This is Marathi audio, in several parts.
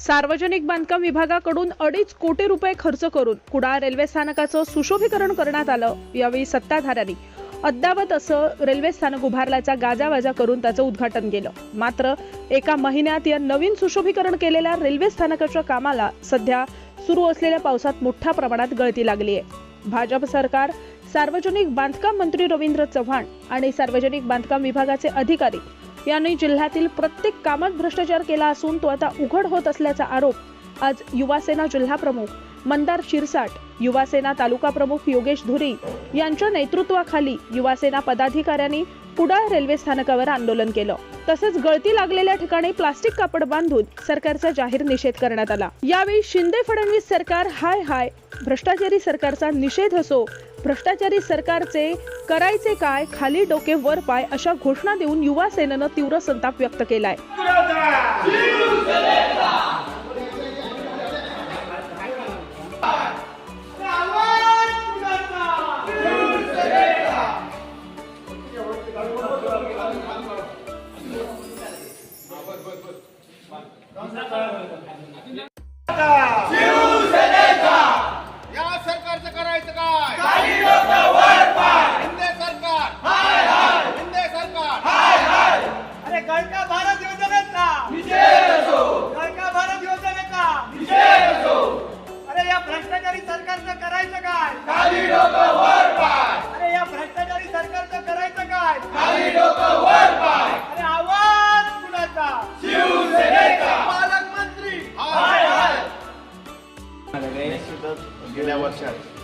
सार्वजनिक बांधकाम विभागाकडून अडीच कोटी रुपये खर्च करून कुडाळ रेल्वे स्थानकाचं सुशोभीकरण करण्यात आलं. यावेळी सत्ताधाऱ्यांनी अद्यावत असं रेल्वे स्थानक उभारल्याचा गाजावाजा करून त्याचं उद्घाटन केलं. मात्र एका महिन्यात या नवीन सुशोभीकरण केलेल्या रेल्वे स्थानकाच्या कामाला सध्या सुरू असलेल्या पावसात मोठ्या प्रमाणात गळती लागली आहे भाजप सरकार सार्वजनिक बांधकाम मंत्री रवींद्र चव्हाण आणि सार्वजनिक बांधकाम विभागाचे अधिकारी यांनी जिल्ह्यातील प्रत्येक कामात भ्रष्टाचार केला असून तो आता उघड होत असल्याचा आरोप आज युवासेना जिल्हा प्रमुख मंदार शिरसाट युवासेना तालुका प्रमुख योगेश धुरी यांच्या नेतृत्वाखाली युवासेना पदाधिकाऱ्यांनी कुडाळ रेल्वे स्थानकावर आंदोलन केलं. तसंच गळती लागलेल्या ठिकाणी प्लास्टिक कापड बांधून सरकारचा जाहीर निषेध करण्यात आला. यावेळी शिंदे फडणवीस सरकार हाय हाय भ्रष्टाचारी सरकारचा निषेध असो भ्रष्टाचारी सरकारचे करायचे काय खाली डोके वर पाय अशा घोषणा देऊन युवा सेनेनं तीव्र संताप व्यक्त केलाय. 刚才咱俩都 गेल्या वर्षात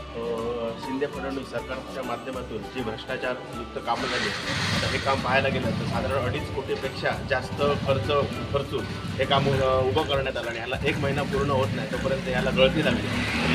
शिंदे फडणवीस सरकारच्या माध्यमातून जी भ्रष्टाचार युक्त कामं झाली तर हे काम पाहायला गेलं तर साधारण अडीच कोटीपेक्षा जास्त खर्च खर्चून हे काम उभं करण्यात आलं आणि ह्याला एक महिना पूर्ण होत नाही तोपर्यंत याला गळती लागली.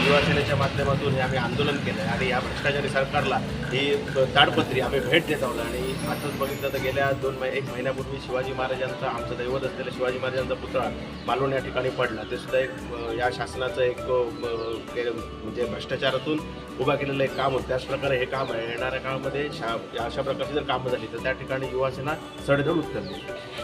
युवासेनेच्या माध्यमातून हे आम्ही आंदोलन केलं आहे आणि या भ्रष्टाचारी सरकारला ही ताडपत्री. आम्ही भेट देत आहोत आणि आताच बघितलं तर गेल्या दोन महि एक महिन्यापूर्वी शिवाजी महाराजांचा आमचं दैवत असलेला शिवाजी महाराजांचा पुतळा मालवण या ठिकाणी पडला. ते सुद्धा एक या शासनाचं एक म्हणजे भ्रष्टाचारातून उभा केलेलं एक काम होतं. त्याचप्रकारे हे काम आहे. येणाऱ्या काळामध्ये शा अशा प्रकारची जर कामं झाली तर त्या ठिकाणी युवासेना सडेधड उत्तर देईल.